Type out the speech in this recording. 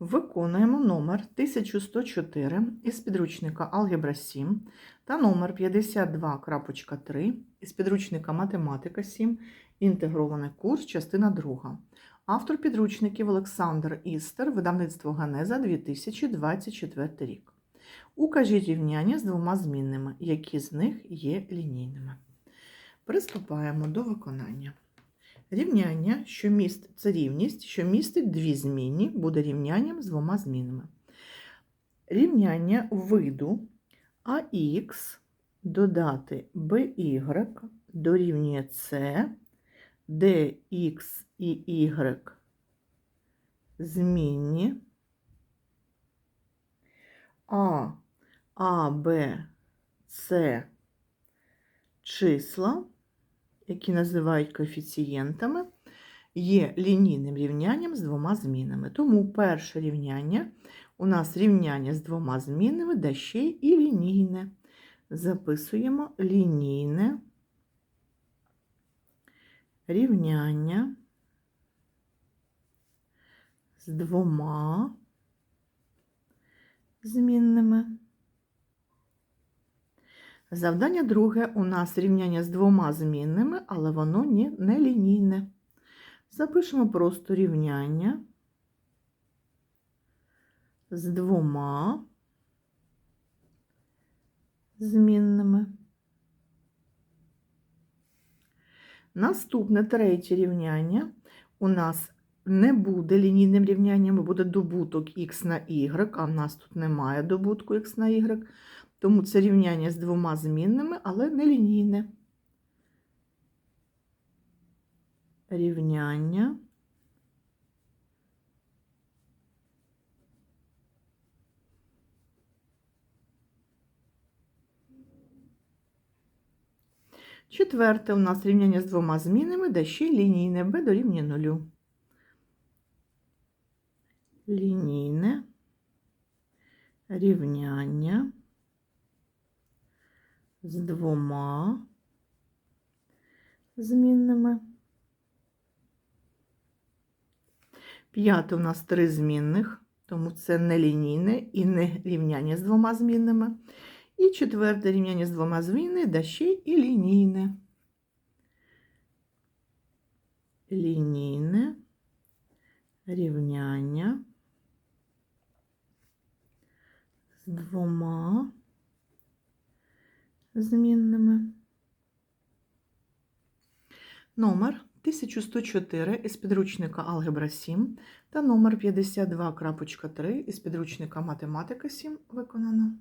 Виконуємо номер 1104 із підручника Алгебра 7 та номер 52.3 із підручника Математика 7, інтегрований курс, частина 2. Автор підручників Олександр Істер, видавництво Ганеза 2024 рік. Укажіть рівняння з двома змінними, які з них є лінійними. Приступаємо до виконання. Рівняння, що міст це рівність, що містить дві змінні, буде рівнянням з двома змінами. Рівняння виду АХ додати BY дорівнює С, де Х і Y змінні, А, А, Б, С числа які називають коефіцієнтами, є лінійним рівнянням з двома змінами. Тому перше рівняння у нас рівняння з двома змінами, да ще і лінійне. Записуємо лінійне рівняння з двома змінними. Завдання друге у нас рівняння з двома змінними, але воно не, не лінійне. Запишемо просто рівняння з двома змінними. Наступне третє рівняння у нас не буде лінійним рівнянням, буде добуток х на y, а в нас тут немає добутку х на y. Тому це рівняння з двома змінними, але не лінійне. Рівняння. Четверте. У нас рівняння з двома змінами, де ще лінійне. B дорівнює нулю. Лінійне. Рівняння з двома змінними. П'яте у нас три змінних, тому це не лінійне і не рівняння з двома змінними. І четверте рівняння з двома змінними, да ще і лінійне. Лінійне рівняння з двома змінними. Номер 1104 із підручника Алгебра 7 та номер 52.3 із підручника Математика 7 виконано.